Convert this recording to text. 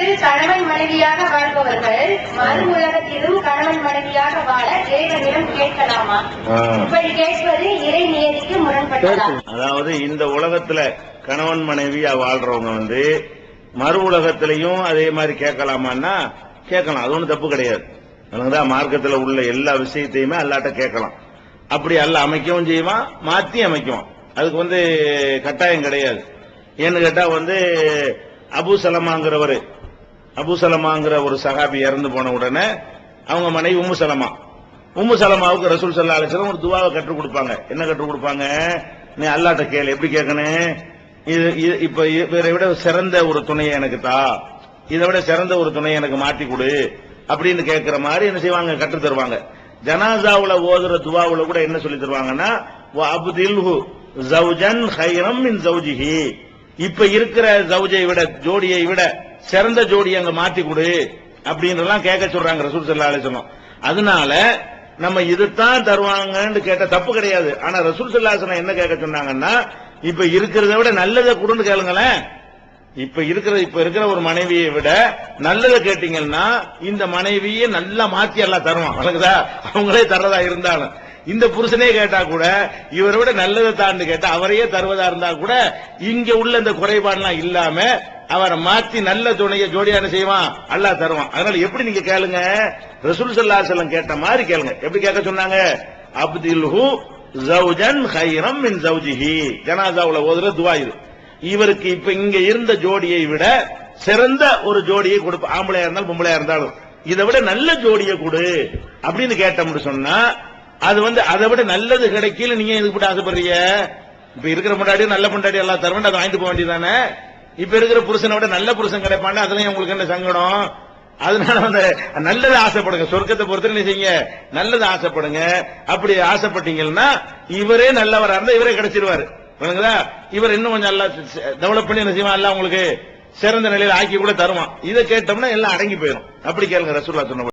உலகத்தில் கணவன் மனைவியாக வாழ்பவர்கள் மறு உலகத்திலும் கணவன் மனைவியாக வாழ தேவனிடம் கேட்கலாமா. இப்படி கேட்பது இறை நியதிக்கு முரண்பட்டதா? அதாவது இந்த உலகத்துல கணவன் மனைவியா வாழ்றவங்க வந்து மறு உலகத்திலையும் அதே மாதிரி கேட்கலாமான்னா கேட்கலாம். அது ஒன்றும் தப்பு கிடையாது. அதனாலதான் மார்க்கத்துல உள்ள எல்லா விஷயத்தையுமே அல்லாட்ட கேட்கலாம். அப்படி அல்ல அமைக்கவும் செய்வான் மாத்தி அமைக்குவான் அதுக்கு வந்து கட்டாயம் கிடையாது. ஏன்னு கேட்டா வந்து அபு சலமாங்கிறவரு அபுசலமாங்கிற ஒரு சகாபி இறந்து போன உடனே அவங்க மனைவி உம்மு சலமா. உம்மு சலமாவுக்கு ரசூல் சல்லா அலிஸ்லாம் ஒரு துவாவை கற்றுக் கொடுப்பாங்க. என்ன கற்றுக் கொடுப்பாங்க? நீ அல்லாட்ட கேள் எப்படி கேட்கணும்? இது இது- இப்ப இவரை விட சிறந்த ஒரு துணையை எனக்கு தா. இதை விட சிறந்த ஒரு துணையை எனக்கு மாட்டி கொடு அப்படின்னு கேட்கிற மாதிரி என்ன செய்வாங்க? கற்றுத் தருவாங்க. ஜனாசாவுல ஓதுற துவாவுல கூட என்ன சொல்லி தருவாங்கன்னா அபுதில்ஹு ஜவுஜன் ஹைரம் மின் ஜவுஜிஹி இப்ப இருக்கிற ஜவுஜை விட ஜோடியை விட சிறந்த ஜோடி அங்க மாத்தி கொடு அப்படின்றலாம் கேட்க சொல்றாங்க ரசூல் ஸல்லல்லாஹு சொன்னோம் அதனால நம்ம இதுதான் தருவாங்கன்னு கேட்ட தப்பு கிடையாது. ஆனா ரசூல் ஸல்லல்லாஹு என்ன கேட்க சொன்னாங்கன்னா இப்ப இருக்கிறத விட நல்லதை கொடுன்னு கேளுங்களேன். இப்ப இருக்கிற இப்ப இருக்கிற ஒரு மனைவியை விட நல்லதை கேட்டீங்கன்னா இந்த மனைவியை நல்லா மாத்தி எல்லாம் தருவான். வழங்குதா அவங்களே தர்றதா இருந்தாலும். இந்த புருஷனே கேட்டா கூட இவரை விட நல்லதை தாண்டு கேட்டா அவரையே தருவதா இருந்தா கூட இங்க உள்ள இந்த குறைபாடுலாம் இல்லாம அவரை மாத்தி நல்ல துணையை ஜோடியான செய்வான் அல்லாஹ் தருவான். அதனால எப்படி நீங்க கேளுங்க? ரசூல் சல்லா செல்லம் கேட்ட மாதிரி கேளுங்க. எப்படி கேட்க சொன்னாங்க? அப்துல்ஹு ஜவுஜன் ஹைரம் மின் ஜவுஜிஹி ஜனாசாவுல ஓதுற துவா இது. இவருக்கு இப்ப இங்க இருந்த ஜோடியை விட சிறந்த ஒரு ஜோடியை கொடுப்ப ஆம்பளையா இருந்தாலும் பொம்பளையா இருந்தாலும் இதை விட நல்ல ஜோடியை கொடு அப்படின்னு கேட்டோம்னு சொன்னா அது வந்து அதை விட நல்லது கிடைக்கல நீங்க இதுக்கு போட்டு ஆசைப்படுறீங்க? இப்ப இருக்கிற முன்னாடி நல்ல முன்னாடி எல்லாம் தருவேன் அதை வாங்கிட்டு போக வேண்டியதானே இப்ப இருக்கிற புருஷனை விட நல்ல புருஷன் கிடைப்பாண்டா அதுலயும் உங்களுக்கு என்ன சங்கடம்? அதனால வந்து நல்லது ஆசைப்படுங்க. சொர்க்கத்தை பொறுத்து என்ன செய்யுங்க? நல்லது ஆசைப்படுங்க. அப்படி ஆசைப்பட்டீங்கன்னா இவரே நல்லவரா இருந்தா இவரே கிடைச்சிருவாரு. விளங்குதா இவர் இன்னும் கொஞ்சம் நல்லா டெவலப் பண்ணி என்ன செய்வான்? எல்லாம் உங்களுக்கு சிறந்த நிலையில் ஆக்கி கூட தருவான். இதை கேட்டோம்னா எல்லாம் அடங்கி போயிடும். அப்படி கேளுங்க ரசூல்லா சொன்ன